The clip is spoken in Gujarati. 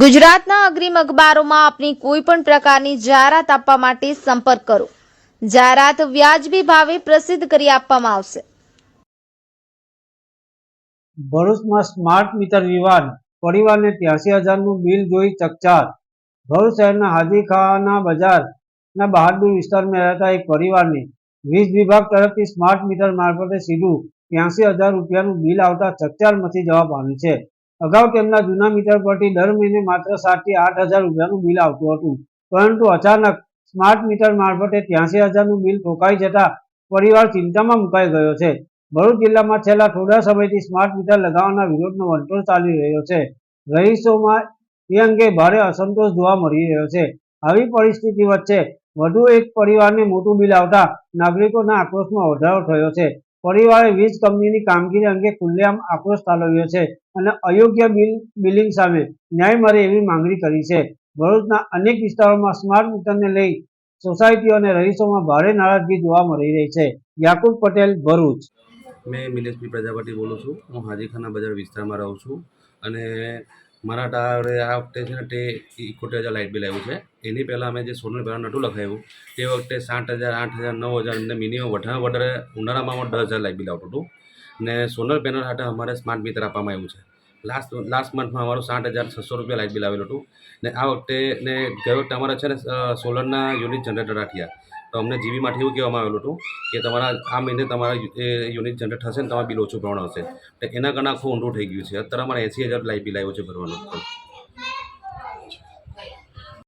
ગુજરાતના અગ્રીમ અખબારોમાં આપની કોઈ પણ પ્રકારની જાહેરાત આપવા માટે સંપર્ક કરો. જાહેરાત વ્યાજબી ભાવે પ્રસિદ્ધ કરી આપવામાં આવશે. ભરૂચમાં સ્માર્ટ મીટર વિવાદ. પરિવારને ત્યાસી હજારનું બિલ જોઈ ચકચાર. ભરૂચ શહેરના હાજીખાના બજારના બહાદુર વિસ્તારમાં રહેતા એક પરિવારને વીજ વિભાગ તરફથી સ્માર્ટ મીટર મારફતે સીધું ત્યાસી હજાર રૂપિયાનું બિલ આવતા ચકચાર મચી જવા પામ્યું છે. અગાઉ તેમના જૂના મીટર પરથી દર મહિને માત્ર સાતથી આઠ હજાર રૂપિયાનું બિલ આવતું હતું. પરંતુ અચાનક સ્માર્ટ મીટર મારફતે ત્યાંસી હજારનું બિલ ઠોકાઈ જતા પરિવાર ચિંતામાં મુકાઈ ગયો છે. ભરૂચ જિલ્લામાં છેલ્લા થોડા સમયથી સ્માર્ટ મીટર લગાવવાના વિરોધનો વંટોળ ચાલી રહ્યો છે. રહીશોમાં એ અંગે ભારે અસંતોષ જોવા મળી રહ્યો છે. આવી પરિસ્થિતિ વચ્ચે વધુ એક પરિવારને મોટું બિલ આવતા નાગરિકોના આક્રોશમાં વધારો થયો છે. પરિવારે વીજ કંપનીની કામગીરી અંગે ખુલ્લેઆમ આક્રોશ ઠાલવ્યો છે અને અયોગ્ય બિલ, બિલિંગ સામે ન્યાય મળે એવી માંગણી કરી છે. ભરૂચના અનેક વિસ્તારોમાં સ્માર્ટ મીટરને લઈ સોસાયટીઓ અને રહીશોમાં ભારે નારાજગી જોવા મળી રહી છે. યાકુબ પટેલ, ભરૂચ. મેં મિલેશભાઈ પ્રજાપતિ બોલું છું. હું હાજીખાના બજાર વિસ્તારમાં રહું છું અને મારા ટાવરે આ વખતે છે ને તે ઇકોતેર હજાર લાઇટ બિલ આવ્યું છે. એની પહેલાં અમે જે સોલર પેનલ નટું લખાવ્યું તે વખતે સાત હજાર, આઠ હજાર, નવ હજાર અને મિનિમમ વધારે વધારે ઉનાળામાં દસ હજાર લાઇટ બિલ આવતું હતું. ને સોલર પેનલ સાથે અમારે સ્માર્ટ મીટર આપવામાં આવ્યું છે. લાસ્ટ લાસ્ટ મંથમાં અમારું સાઠ હજાર છસો રૂપિયા લાઇટ બિલ આવેલું હતું. ને આ વખતે ને ગયો વખતે અમારે છે ને સોલરના યુનિટ જનરેટર રાખ્યા. તો અમને જીબીમાંથી એવું કહેવામાં આવેલું હતું કે તમારા, આ મહિને તમારા યુનિટ જનરેટ થશે ને તમારે બિલ ઓછું ભરવાનું હશે. તો એના કારણે આખું ઊંડું થઈ ગયું છે. અત્યારે અમારે એંસી હજાર લાઇટ બિલ આવ્યું છે ભરવાનું.